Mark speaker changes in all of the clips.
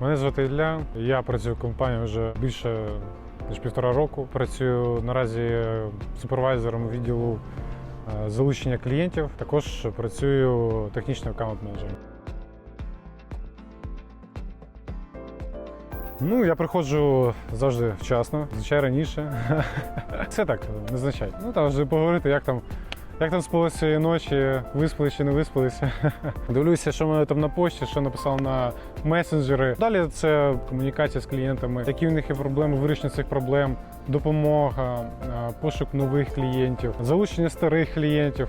Speaker 1: Мене звати Ілля. Я працюю в компанії вже більше ніж півтора року. Працюю наразі супервайзером відділу е, залучення клієнтів. Також працюю технічним аккаунт-менеджером. Ну, я приходжу завжди вчасно, зазвичай раніше. Все так, незначай. Ну там вже поговорити, як там, як там спалося цієї ночі, виспались чи не виспалися. Дивлюся, що мене там на пошті, що написав на месенджери. Далі це комунікація з клієнтами, які в них є проблеми, вирішення цих проблем, допомога, пошук нових клієнтів, залучення старих клієнтів.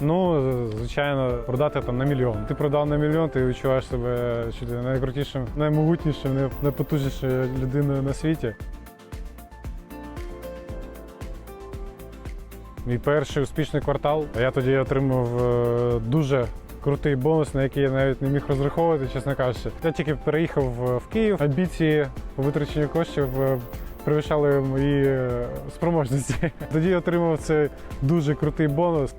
Speaker 1: Ну, звичайно, продати там на мільйон. Ти продав на мільйон, ти відчуваєш себе найкрутішим, наймогутнішим, най- найпотужнішою людиною на світі. Мій перший успішний квартал. Я тоді отримав е, дуже крутий бонус, на який я навіть не міг розраховувати, чесно кажучи. Я тільки переїхав в- в Київ. Амбіції по витраченню коштів е, перевищали мої е, спроможності. Тоді я отримав цей дуже крутий бонус.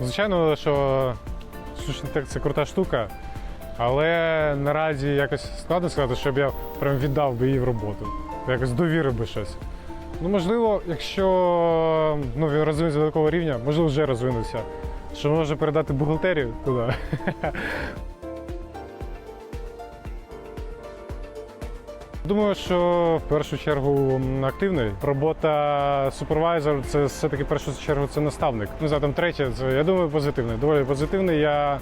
Speaker 1: Звичайно, що штучний інтелект це крута штука, але наразі якось складно сказати, щоб я прям віддав би її в роботу. Якось довірив би щось. Ну, можливо, якщо ну, він розвинеться до такого рівня, можливо, вже розвинувся, що може передати бухгалтерію туди. Думаю, що в першу чергу активний. Робота супервайзер це все-таки в першу чергу це наставник. Ну, за там третє, це я думаю, позитивний. Доволі позитивний. Я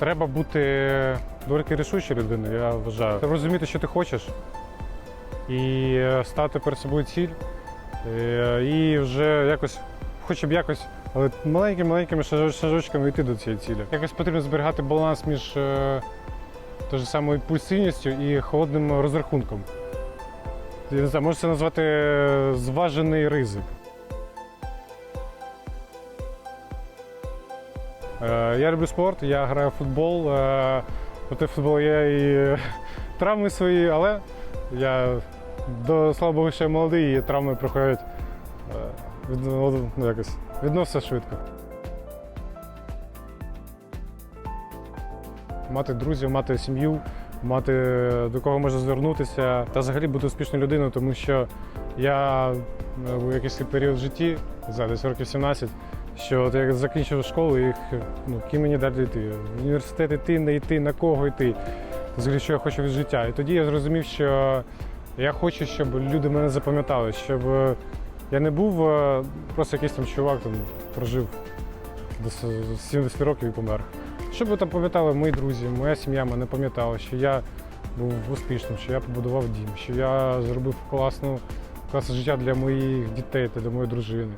Speaker 1: треба бути доволі рішучою людиною, я вважаю. Треба розуміти, що ти хочеш, і е, ставити перед собою ціль. Е, І вже якось, хоча б якось, але маленькими-маленькими шажочками йти до цієї цілі. Якось потрібно зберігати баланс між е, тою самою імпульсивністю і холодним розрахунком. Я не знаю, можна це назвати зважений ризик. Я люблю спорт, я граю в футбол. е, Проти футболу є і е, травми свої, але я до слава Богу, ще молодий, і травми проходять е, ну, якось, відносно швидко. Мати друзів, мати сім'ю, мати до кого можна звернутися та взагалі бути успішною людиною, тому що я е, в якийсь період в житті, за десь років 17, що от як закінчив школу, і ну, ким мені далі йти? В університет йти, не йти, на кого йти, взагалі, що я хочу від життя. І тоді я зрозумів, що я хочу, щоб люди мене запам'ятали, щоб е, я не був е, просто якийсь там чувак, там прожив до 70 років і помер. Щоб там пам'ятали мої друзі, моя сім'я мене пам'ятала, що я був успішним, що я побудував дім, що я зробив класну, класне життя для моїх дітей та для моєї дружини.